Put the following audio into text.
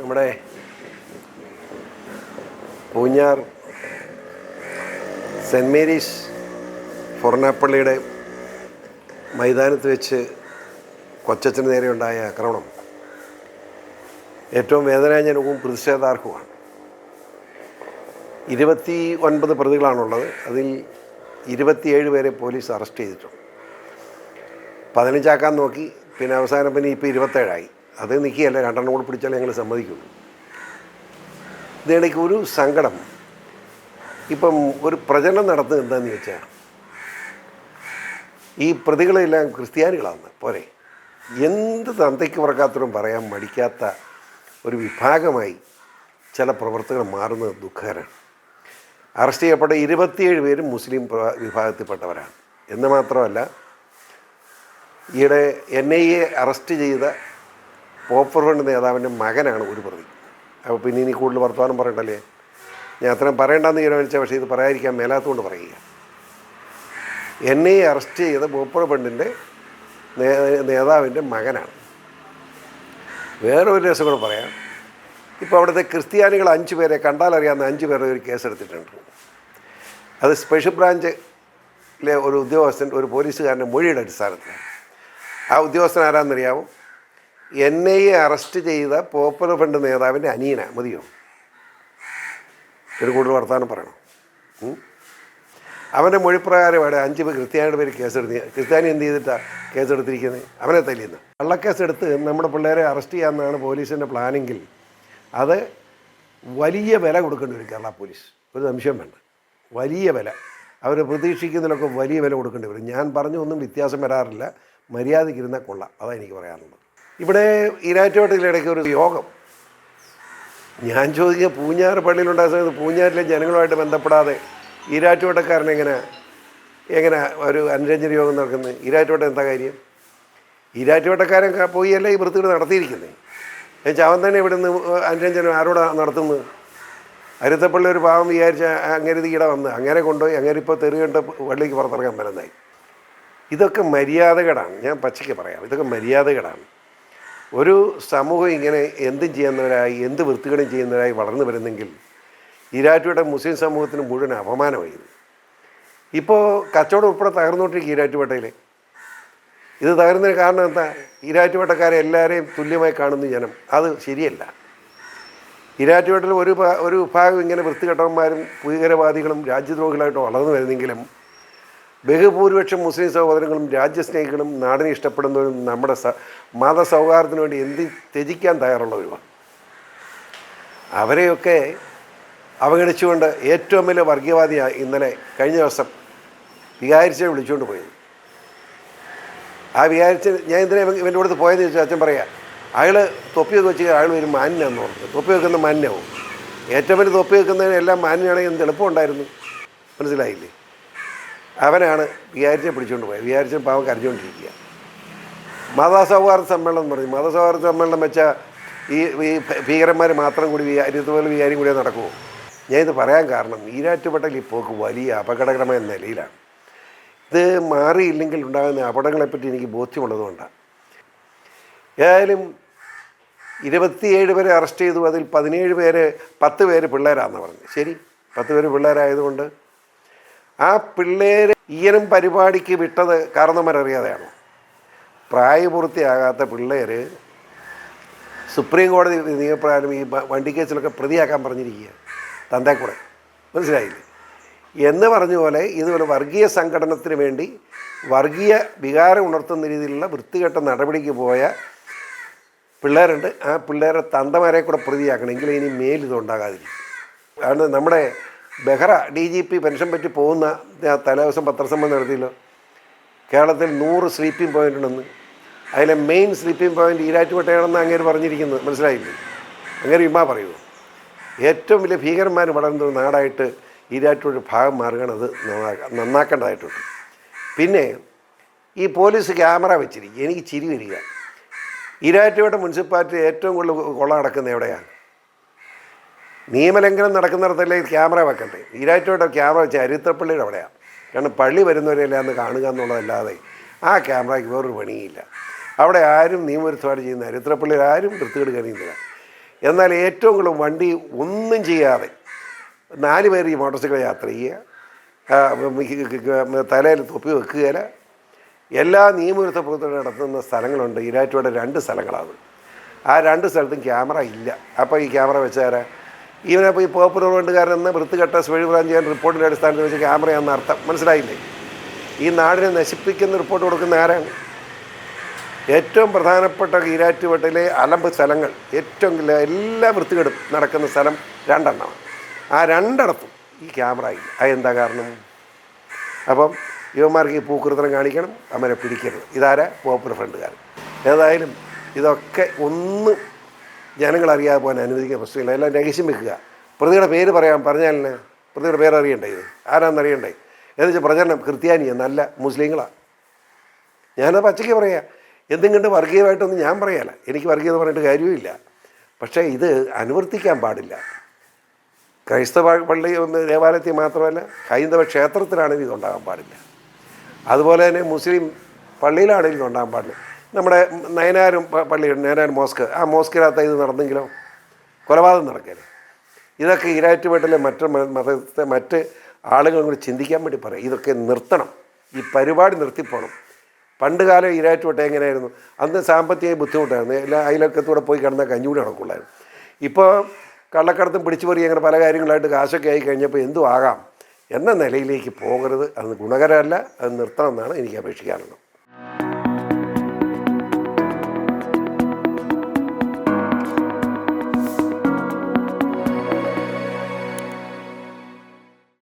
നമ്മുടെ Poonjar saint Mary's ഫൊർണാപ്പള്ളിയുടെ മൈതാനത്ത് വെച്ച് കൊച്ചച്ചന് നേരെ ഉണ്ടായ ആക്രമണം ഏറ്റവും വേദനാജനകവും പ്രതിഷേധാർഹവുമാണ്. ഇരുപത്തി ഒൻപത് പ്രതികളാണുള്ളത്. അതിൽ ഇരുപത്തിയേഴ് പേരെ പോലീസ് അറസ്റ്റ് ചെയ്തിട്ടുണ്ട്. പതിനഞ്ചാക്കാൻ നോക്കി. പിന്നെ അവസാനം പിന്നെ ഇപ്പോൾ ഇരുപത്തേഴായി. അത് നിൽക്കുകയല്ല രണ്ടെണ്ണം കൂടെ പിടിച്ചാലേ ഞങ്ങൾ സമ്മതിക്കുള്ളൂ. ഇതിനിടയ്ക്ക് ഒരു സങ്കടം. ഇപ്പം ഒരു പ്രചരണം നടത്തുന്നത് എന്താണെന്ന് ചോദിച്ചാൽ ഈ പ്രതികളെല്ലാം ക്രിസ്ത്യാനികളാണ് പോരെ. എന്ത് തന്തയ്ക്ക് പറക്കാത്തവരും പറയാൻ മടിക്കാത്ത ഒരു വിഭാഗമായി ചില പ്രവർത്തകർ മാറുന്നത് ദുഃഖകരമാണ്. അറസ്റ്റ് ചെയ്യപ്പെട്ട ഇരുപത്തിയേഴ് പേരും മുസ്ലിം വിഭാഗത്തിൽപ്പെട്ടവരാണ്. എന്ന് മാത്രമല്ല ഈയിടെ എൻ ഐ എ അറസ്റ്റ് ചെയ്ത പോപ്പർ ഫണ്ട് നേതാവിന്റെ മകനാണ് ഒരു പ്രതി അപ്പോൾ പിന്നെ ഇനി കൂടുതൽ വർത്തമാനം പറയണ്ടല്ലേ? ഞാൻ അത്രയും പറയണ്ടെന്ന് തീരുമാനിച്ച പക്ഷേ ഇത് പറയാതിരിക്കാൻ മേലാത്തതുകൊണ്ട് പറയുക എന്നെ അറസ്റ്റ് ചെയ്ത പോപ്പർ ഫണ്ടിന്റെ നേ- നേതാവിന്റെ മകനാണ്. വേറെ ഒരു രസം കൂടെ പറയാം. ഇപ്പോൾ അവിടുത്തെ ക്രിസ്ത്യാനികൾ അഞ്ച് പേരെ കണ്ടാലറിയാവുന്ന അഞ്ച് പേരെ ഒരു കേസെടുത്തിട്ടുണ്ട്. അത് സ്പെഷ്യൽ ബ്രാഞ്ചിലെ ഒരു ഉദ്യോഗസ്ഥൻ ഒരു പോലീസുകാരന്റെ മൊഴിയുടെ അടിസ്ഥാനത്തിലാണ്. ആ ഉദ്യോഗസ്ഥൻ ആരാന്നറിയാമോ എൻ ഐ എ അറസ്റ്റ് ചെയ്ത പോപ്പുലർ ഫ്രണ്ട് നേതാവിന്റെ അനിയന മതിയോ? ഒരു കൂടുതൽ വർത്താനം പറയണം? അവന്റെ മൊഴിപ്രകാരമാണ് അഞ്ച് പേർ ക്രിസ്ത്യാനിയുടെ പേര് കേസെടുത്ത് ക്രിസ്ത്യാനി എന്ത് ചെയ്തിട്ടാണ് കേസെടുത്തിരിക്കുന്നത് അവനെ തല്ലിയെന്ന്. കള്ളക്കേസെടുത്ത് നമ്മുടെ പിള്ളേരെ അറസ്റ്റ് ചെയ്യാമെന്നാണ് പോലീസിന്റെ പ്ലാനെങ്കിൽ അത് വലിയ വില കൊടുക്കേണ്ടി വരും കേരള പോലീസ്. ഒരു സംശയം വേണ്ട. വലിയ വില. അവർ പ്രതീക്ഷിക്കുന്നതിലൊക്കെ വലിയ വില കൊടുക്കേണ്ടി വരും. ഞാൻ പറഞ്ഞൊന്നും വ്യത്യാസം വരാറില്ല. മര്യാദയ്ക്കിരുന്ന കൊള്ളാം. അതാണ് എനിക്ക് പറയാനുള്ളത്. ഇവിടെ ഈരാറ്റോട്ടിലിടയ്ക്ക് ഒരു യോഗം. ഞാൻ ചോദിക്കുക പൂഞ്ഞാർ പള്ളിയിലുണ്ടായ സമയത്ത് പൂഞ്ഞാറിലെ ജനങ്ങളുമായിട്ട് ബന്ധപ്പെടാതെ ഈരാറ്റുവട്ടക്കാരൻ എങ്ങനെ എങ്ങനെ ഒരു അനുരഞ്ജന യോഗം നടക്കുന്നത് ഈരാറ്റുവട്ടം എന്താ കാര്യം? ഈരാറ്റുവട്ടക്കാരൻ ക- പോയി അല്ല ഈ വൃത്തികൾ നടത്തിയിരിക്കുന്നത് എന്നുവെച്ചാൽ അവൻ തന്നെ ഇവിടെ അനുരഞ്ജനം ആരോടാണ് നടത്തുന്നത്? അരുത്തപ്പള്ളി ഒരു പാവം വിചാരിച്ച അങ്ങനെ ഇടെ വന്ന്. അങ്ങനെ കൊണ്ടുപോയി അങ്ങനെ ഇപ്പോൾ തെറികണ്ട് വള്ളിക്ക് പുറത്തിറങ്ങാൻ വരുന്നതായി ഇതൊക്കെ മര്യാദകേടാണ്. ഞാൻ പച്ചയ്ക്ക് പറയാം. ഇതൊക്കെ മര്യാദകേടാണ്. ഒരു സമൂഹം ഇങ്ങനെ എന്തും ചെയ്യുന്നവരായി എന്ത് വൃത്തികളും ചെയ്യുന്നവരായി വളർന്നു വരുന്നെങ്കിൽ ഈരാറ്റുപേട്ട മുസ്ലിം സമൂഹത്തിന് മുഴുവൻ അപമാനമായി. ഇപ്പോൾ കച്ചവടം ഉൾപ്പെടെ തകർന്നുകൊണ്ടിരിക്കും ഈരാറ്റുപേട്ടയിൽ ഇത് തകർന്നതിന് കാരണം എന്താ? ഈരാറ്റുപേട്ടക്കാരെ എല്ലാവരെയും തുല്യമായി കാണുന്നു ജനം. അത് ശരിയല്ല. ഈരാറ്റുപേട്ടയിൽ ഒരു ഒരു വിഭാഗം ഇങ്ങനെ വൃത്തികെട്ടവന്മാരും ഭീകരവാദികളും രാജ്യദ്രോഹികളായിട്ട് വളർന്നു വരുന്നെങ്കിലും ബഹുഭൂരിപക്ഷം മുസ്ലിം സഹോദരങ്ങളും രാജ്യസ്നേഹികളും നാടിനെ ഇഷ്ടപ്പെടുന്നവരും നമ്മുടെ മതസൗഹാർദ്ദത്തിന് വേണ്ടി എന്തും ത്യജിക്കാൻ തയ്യാറുള്ളവരുമാണ് അവരെയൊക്കെ അവഗണിച്ചുകൊണ്ട് ഏറ്റവും വലിയ വർഗീയവാദിയാണ് ഇന്നലെ കഴിഞ്ഞ ദിവസം വികാരിച്ചെ വിളിച്ചുകൊണ്ട് പോയത്. ആ വികാരിച്ച ഞാൻ ഇവൻ- ഇവന്റെ അടുത്ത് പോയെന്ന് ചോദിച്ചാൽ അച്ഛൻ പറയാം അയാൾ തൊപ്പി വെച്ച് അയാൾ ഒരു മാന്യാന്ന് പറഞ്ഞു. തൊപ്പി വെക്കുന്ന മാന്യവും ഏറ്റവും വലിയ തൊപ്പി വെക്കുന്നതിന് എല്ലാം മാന്യമാണെങ്കിൽ എന്ത് എളുപ്പമുണ്ടായിരുന്നു? മനസ്സിലായില്ലേ? അവനാണ് വികാരിച്ചെ പിടിച്ചുകൊണ്ട് പോയത്. വികാരിച്ചൻ പാവം കരഞ്ഞുകൊണ്ടിരിക്കുക മതസൗഹാർദ്ദ സമ്മേളനം എന്ന് പറഞ്ഞു മതസൗഹാർദ്ദ സമ്മേളനം വെച്ചാൽ ഈ ഈ ഭീകരന്മാർ മാത്രം കൂടി വികാരി ഇതുപോലെ വികാരി കൂടി നടക്കുമോ ഞാൻ ഇത് പറയാൻ കാരണം ഈരാറ്റുപെട്ടൽ പോക്ക് വലിയ അപകടകരമായ നിലയിലാണ്. ഇത് മാറിയില്ലെങ്കിൽ ഉണ്ടാകുന്ന അപകടങ്ങളെപ്പറ്റി എനിക്ക് ബോധ്യമുള്ളതുകൊണ്ടാണ് ഏതായാലും ഇരുപത്തിയേഴ് പേരെ അറസ്റ്റ് ചെയ്തു. അതിൽ പതിനേഴ് പേര് പത്ത് പേര് പിള്ളേരാണെന്ന് പറഞ്ഞു ശരി പത്ത് പേര് പിള്ളേരായതുകൊണ്ട് ആ പിള്ളേർ ഈയനം പരിപാടിക്ക് വിട്ടത് കാരണവന്മാരറിയാതെയാണോ? പ്രായപൂർത്തിയാകാത്ത പിള്ളേർ സുപ്രീം കോടതി നിയമപ്രകാരം ഈ വണ്ടി കേസിലൊക്കെ പ്രതിയാക്കാൻ പറഞ്ഞിരിക്കുക തന്തേക്കൂടെ മനസ്സിലായില്ലേ? എന്ന് പറഞ്ഞ പോലെ ഇതുപോലെ വർഗീയ സംഘടനത്തിന് വേണ്ടി വർഗീയ വികാരം ഉണർത്തുന്ന രീതിയിലുള്ള വൃത്തികെട്ട നടപടിക്ക് പോയ പിള്ളേരുണ്ട്. ആ പിള്ളേരെ തന്തമാരെ കൂടെ പ്രതിയാക്കണം എങ്കിലും ഇനി മേൽ ഇതുണ്ടാകാതിരിക്കും. കാരണം നമ്മുടെ Behra D G P pension പറ്റി പോകുന്ന തലേ തലേദിവസം പത്രസമ്മേളനം നടത്തിയല്ലോ. കേരളത്തിൽ നൂറ് സ്ലീപ്പിംഗ് പോയിന്റ് ഉണ്ടെന്ന് അതിലെ മെയിൻ സ്ലീപ്പിംഗ് പോയിന്റ് ഈരാറ്റുപേട്ടയാണെന്ന് അങ്ങേര് പറഞ്ഞിരിക്കുന്നത് മനസ്സിലായില്ലേ? അങ്ങേര് ഇമ്മ പറയുമോ ഏറ്റവും വലിയ ഭീകരന്മാർ വളരുന്ന ഒരു നാടായിട്ട് ഈരാറ്റുപുഴ ഭാഗം മാറുകയാണ്. അത് നന്നാ- നന്നാക്കേണ്ടതായിട്ടുണ്ട്. പിന്നെ ഈ പോലീസ് ക്യാമറ വെച്ചിരിക്കുക എനിക്ക് ചിരി വരിക. ഈരാറ്റുപേട്ട മുനിസിപ്പാലിറ്റി ഏറ്റവും കൂടുതൽ കൊള്ള നടക്കുന്നത് എവിടെയാണ്? നിയമലംഘനം നടക്കുന്നിടത്തല്ലേ ക്യാമറ വെക്കണ്ടേ? ഈരാറ്റുപേട്ട ക്യാമറ വെച്ചാൽ അരുത്തപ്പള്ളിയുടെ അവിടെയാണ് കാരണം പള്ളി വരുന്നവരെല്ലാം അന്ന് കാണുക എന്നുള്ളതല്ലാതെ ആ ക്യാമറയ്ക്ക് വേറൊരു പണിയില്ല. അവിടെ ആരും നിയമവിരുദ്ധമായിട്ട് ചെയ്യുന്ന അരുത്തപ്പള്ളിയിൽ ആരും വൃത്തികേട് കഴിയുന്നില്ല എന്നാൽ ഏറ്റവും കൂടുതൽ വണ്ടി ഒന്നും ചെയ്യാതെ നാല് പേർ ഈ മോട്ടോർ സൈക്കിൾ യാത്ര ചെയ്യുക തലയിൽ തൊപ്പി വെക്കുകയില്ല എല്ലാ നിയമവിരുദ്ധ പ്രവർത്തനം നടത്തുന്ന സ്ഥലങ്ങളുണ്ട്. ഈരാറ്റുപേട്ട രണ്ട് സ്ഥലങ്ങളാണ്. ആ രണ്ട് സ്ഥലത്തും ക്യാമറ ഇല്ല. അപ്പോൾ ഈ ക്യാമറ വെച്ചാരാ ഇവനപ്പോൾ ഈ പോപ്പുലർ വേണ്ടുകാരെന്ന് വൃത്തികെട്ട സ്പെഷ്യൽ ബ്രാഞ്ച് ചെയ്യാൻ റിപ്പോർട്ടിന്റെ അടിസ്ഥാനത്തിൽ വെച്ച് ക്യാമറയാണെന്ന് അർത്ഥം. മനസ്സിലായില്ലേ? ഈ നാടിനെ നശിപ്പിക്കുന്ന റിപ്പോർട്ട് കൊടുക്കുന്ന ആരാണ്? ഏറ്റവും പ്രധാനപ്പെട്ട ഈരാറ്റുപേട്ടയിലെ അലമ്പ് സ്ഥലങ്ങൾ ഏറ്റവും എല്ലാ വൃത്തികെടും നടക്കുന്ന സ്ഥലം രണ്ടെണ്ണമാണ്. ആ രണ്ടിടത്തും ഈ ക്യാമറ ഇല്ല. അതെന്താ കാരണം? അപ്പം യുവന്മാർക്ക് ഈ പൂക്കൃതനം കാണിക്കണം അമ്മനെ പിടിക്കരുത്. ഇതാരാ? പോപ്പുലർ ഫ്രണ്ടുകാർ ഏതായാലും ഇതൊക്കെ ഒന്ന് ജനങ്ങളറിയാതെ പോകാൻ അനുവദിക്കുന്ന പ്രശ്നമില്ല. എല്ലാം രഹസ്യം വെക്കുക. പ്രതിയുടെ പേര് പറയാൻ പറഞ്ഞാലിന് പ്രതിയുടെ പേര് അറിയണ്ടേ ഇത്? ആരാന്ന് അറിയണ്ടേ? എന്ന് വെച്ചാൽ പ്രചരണം ക്രിസ്ത്യാനിയാണ് നല്ല മുസ്ലിങ്ങളാണ് ഞാനത് പച്ചയ്ക്ക് പറയാം. എന്തും കണ്ട് വർഗീയമായിട്ടൊന്നും ഞാൻ പറയാല എനിക്ക് വർഗീയത പറഞ്ഞിട്ട് കാര്യമില്ല പക്ഷേ ഇത് അനുവർത്തിക്കാൻ പാടില്ല. ക്രൈസ്തവ പള്ളി ഒന്ന് ദേവാലയത്തിൽ മാത്രമല്ല ഹൈന്ദവ ക്ഷേത്രത്തിലാണെങ്കിലും ഇതുണ്ടാകാൻ പാടില്ല. അതുപോലെ തന്നെ മുസ്ലിം പള്ളിയിലാണെങ്കിലും ഇതുണ്ടാകാൻ പാടില്ല. നമ്മുടെ നയനാരും പള്ളിയുണ്ട് നയനാരും മോസ്ക് ആ മോസ്കിനകത്ത് ഇത് നടന്നെങ്കിലോ? കൊലപാതകം നടക്കരുത് ഇതൊക്കെ ഈരാറ്റുപേട്ടിലെ മറ്റ് മതത്തെ മറ്റ് ആളുകളും കൂടി ചിന്തിക്കാൻ വേണ്ടി പറയാം. ഇതൊക്കെ നിർത്തണം. ഈ പരിപാടി നിർത്തിപ്പോണം. പണ്ട് കാലം ഈരാറ്റുപേട്ട എങ്ങനെയായിരുന്നു? അന്ന് സാമ്പത്തിക ബുദ്ധിമുട്ടായിരുന്നു. എല്ലാ അയലക്കത്തൂടെ പോയി കിടന്ന കഞ്ഞൂടി നടക്കുള്ളായിരുന്നു. ഇപ്പോൾ കള്ളക്കടത്തും പിടിച്ചു പറയും അങ്ങനെ പല കാര്യങ്ങളായിട്ട് കാശൊക്കെ ആയി കഴിഞ്ഞപ്പോൾ എന്തും ആകാം. എന്ന നിലയിലേക്ക് പോകരുത്. അത് ഗുണകരമല്ല. അത് നിർത്തണം എന്നാണ് എനിക്ക് അപേക്ഷിക്കാനുള്ളത്.